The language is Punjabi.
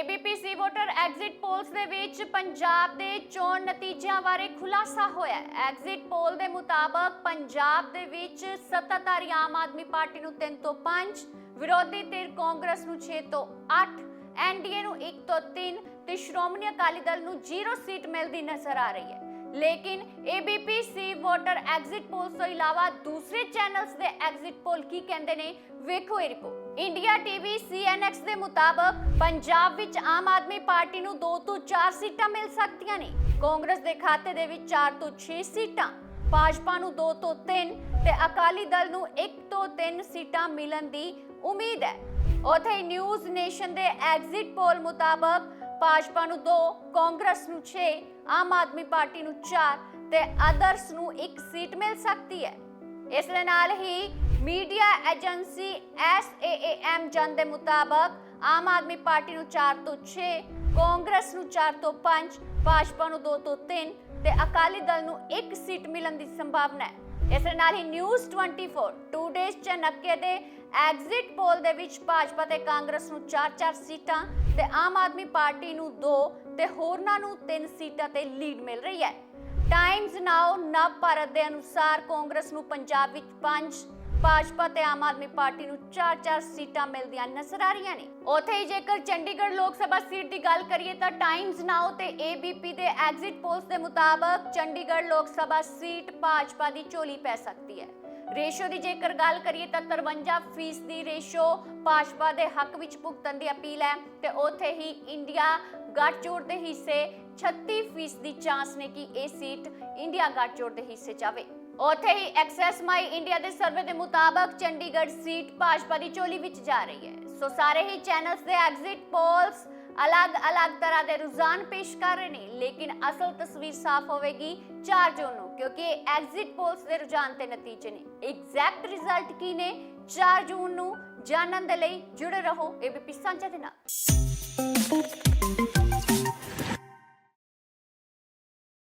ਏਬੀਪੀਸੀ ਵੋਟਰ ਐਗਜ਼ਿਟ ਪੋਲਸ ਦੇ ਵਿੱਚ ਪੰਜਾਬ ਦੇ ਚੋਣ ਨਤੀਜਿਆਂ ਬਾਰੇ ਖੁਲਾਸਾ ਹੋਇਆ ਐਗਜ਼ਿਟ ਪੋਲ ਦੇ ਮੁਤਾਬਕ ਪੰਜਾਬ ਦੇ ਵਿੱਚ ਸੱਤਾਧਾਰੀ ਆਮ ਆਦਮੀ ਪਾਰਟੀ ਨੂੰ 3 ਤੋਂ 5 ਵਿਰੋਧੀ ਧਿਰ ਕਾਂਗਰਸ ਨੂੰ 6 ਤੋਂ 8 ਐਨਡੀਏ ਨੂੰ 1 ਤੋਂ 3 ਤੇ ਸ਼੍ਰੋਮਣੀ ਅਕਾਲੀ ਦਲ ਨੂੰ 0 ਸੀਟ ਮਿਲਦੀ ਨਜ਼ਰ ਆ ਰਹੀ ਹੈ। ਲੇਕਿਨ ABPC ਵੋਟਰ ਐਗਜ਼ਿਟ ਪੋਲਸ ਤੋਂ ਇਲਾਵਾ ਦੂਸਰੇ ਚੈਨਲਸ ਦੇ ਐਗਜ਼ਿਟ ਪੋਲ ਕੀ ਕਹਿੰਦੇ ਨੇ? ਵੇਖੋ ਇਹ ਰਿਪੋਰਟ ਇੰਡੀਆ ਟੀਵੀ CNX ਦੇ ਮੁਤਾਬਕ ਪੰਜਾਬ ਵਿੱਚ ਆਮ ਆਦਮੀ ਪਾਰਟੀ ਨੂੰ 2 ਤੋਂ 4 ਸੀਟਾਂ ਮਿਲ ਸਕਦੀਆਂ ਨੇ। ਕਾਂਗਰਸ ਦੇ ਖਾਤੇ ਦੇ ਵਿੱਚ 4 ਤੋਂ 6 ਸੀਟਾਂ। ਭਾਜਪਾ ਨੂੰ 2 ਤੋਂ 3 ਤੇ ਅਕਾਲੀ ਦਲ ਨੂੰ 1 ਤੋਂ 3 ਸੀਟਾਂ ਮਿਲਣ ਦੀ ਉਮੀਦ ਹੈ। ਉਥੇ ਨਿਊਜ਼ ਨੇਸ਼ਨ ਦੇ ਐਗਜ਼ਿਟ ਪੋਲ ਮੁਤਾਬਕ ਭਾਜਪਾ ਨੂੰ 2 ਕਾਂਗਰਸ ਨੂੰ 6 ਆਮ ਆਦਮੀ ਪਾਰਟੀ ਨੂੰ 4 ਤੇ ਅਦਰਸ ਨੂੰ ਇੱਕ ਸੀਟ ਮਿਲ ਸਕਦੀ ਹੈ। ਇਸ ਦੇ ਨਾਲ ਹੀ ਮੀਡੀਆ ਏਜੰਸੀ SAAM ਜਨ ਦੇ ਮੁਤਾਬਕ ਆਮ ਆਦਮੀ ਪਾਰਟੀ ਨੂੰ 4 ਤੋਂ 6 ਕਾਂਗਰਸ ਨੂੰ 4 ਤੋਂ 5 ਭਾਜਪਾ ਨੂੰ 2 ਤੋਂ 3 ਤੇ ਅਕਾਲੀ ਦਲ ਨੂੰ ਇੱਕ ਸੀਟ ਮਿਲਣ ਦੀ ਸੰਭਾਵਨਾ ਹੈ। ਇਸ ਦੇ ਨਾਲ ਹੀ ਨਿਊਜ਼ 24 2 ਡੇਜ਼ ਚਨੱਕੇ ਦੇ ਐਗਜ਼ਿਟ ਪੋਲ ਦੇ ਵਿੱਚ ਭਾਜਪਾ ਤੇ ਕਾਂਗਰਸ ਨੂੰ 4-4 ਸੀਟਾਂ ਤੇ ਆਮ ਆਦਮੀ ਪਾਰਟੀ ਨੂੰ 2 ਤੇ ਹੋਰਨਾਂ ਨੂੰ 3 ਸੀਟਾਂ ਤੇ ਲੀਡ ਮਿਲ ਰਹੀ ਹੈ। ਟਾਈਮਜ਼ ਨਾਓ ਨਵ ਭਾਰਤ ਦੇ ਅਨੁਸਾਰ ਕਾਂਗਰਸ ਨੂੰ ਪੰਜਾਬ ਵਿੱਚ 5 ਭਾਜਪਾ ਤੇ ਆਮ ਆਦਮੀ ਪਾਰਟੀ ਨੂੰ 4-4 ਸੀਟਾਂ ਮਿਲਦੀਆਂ ਨਜ਼ਰ ਆ ਰਹੀਆਂ ਨੇ। ਉਥੇ ਹੀ ਜੇਕਰ ਚੰਡੀਗੜ੍ਹ ਲੋਕ ਸਭਾ ਸੀਟ ਦੀ ਗੱਲ ਕਰੀਏ ਤਾਂ ਟਾਈਮਜ਼ ਨਾਓ ਤੇ ABP ਦੇ ਐਗਜ਼ਿਟ ਪੋਲਸ ਦੇ ਮੁਤਾਬਕ ਚੰਡੀਗੜ੍ਹ ਲੋਕ ਸਭਾ ਸੀਟ ਭਾਜਪਾ ਦੀ ਝੋਲੀ ਪੈ ਸਕਦੀ ਹੈ। ਰੇਸ਼ੋ ਦੀ ਜੇਕਰ ਗੱਲ ਕਰੀਏ ਤਾਂ 53% ਦੀ ਰੇਸ਼ੋ ਭਾਜਪਾ ਦੇ ਹੱਕ ਵਿੱਚ ਭੁਗਤਣ ਦੀ ਅਪੀਲ ਹੈ ਤੇ ਉਥੇ ਹੀ ਇੰਡੀਆ ਗੱਠਜੋੜ ਦੇ ਹਿੱਸੇ 36% ਦੀ ਚਾਂਸ ਨੇ ਕਿ ਇਹ ਸੀਟ ਇੰਡੀਆ ਗੱਠਜੋੜ ਦੇ ਹਿੱਸੇ ਜਾਵੇ ਉਥੇ ਹੀ ਐਕਸੈਸ ਮਾਈ ਇੰਡੀਆ ਦੇ ਸਰਵੇ ਦੇ ਮੁਤਾਬਕ ਚੰਡੀਗੜ੍ਹ ਸੀਟ ਭਾਜਪਾ ਦੀ ਝੋਲੀ ਵਿੱਚ ਜਾ ਰਹੀ ਹੈ। ਸੋ ਸਾਰੇ ਹੀ ਚੈਨਲਸ ਦੇ ਐਗਜ਼ਿਟ ਪੋਲਸ ਅਲੱਗ-ਅਲੱਗ ਤਰ੍ਹਾਂ ਦੇ ਰੁਝਾਨ ਪੇਸ਼ ਕਰ ਰਹੇ ਨੇ, ਲੇਕਿਨ ਅਸਲ ਤਸਵੀਰ ਸਾਫ਼ ਹੋਵੇਗੀ 4 ਜੂਨ ਨੂੰ, ਕਿਉਂਕਿ ਐਗਜ਼ਿਟ ਪੋਲਸ ਦੇ ਰੁਝਾਨ ਤੇ ਨਤੀਜੇ ਨੇ। ਐਗਜ਼ੈਕਟ ਰਿਜ਼ਲਟ ਕੀ ਨੇ? 4 ਜੂਨ ਨੂੰ ਜਾਣਨ ਦੇ ਲਈ ਜੁੜੇ ਰਹੋ ਏਬੀਪੀ ਸਾਂਝਾ ਦੇ ਨਾਲ।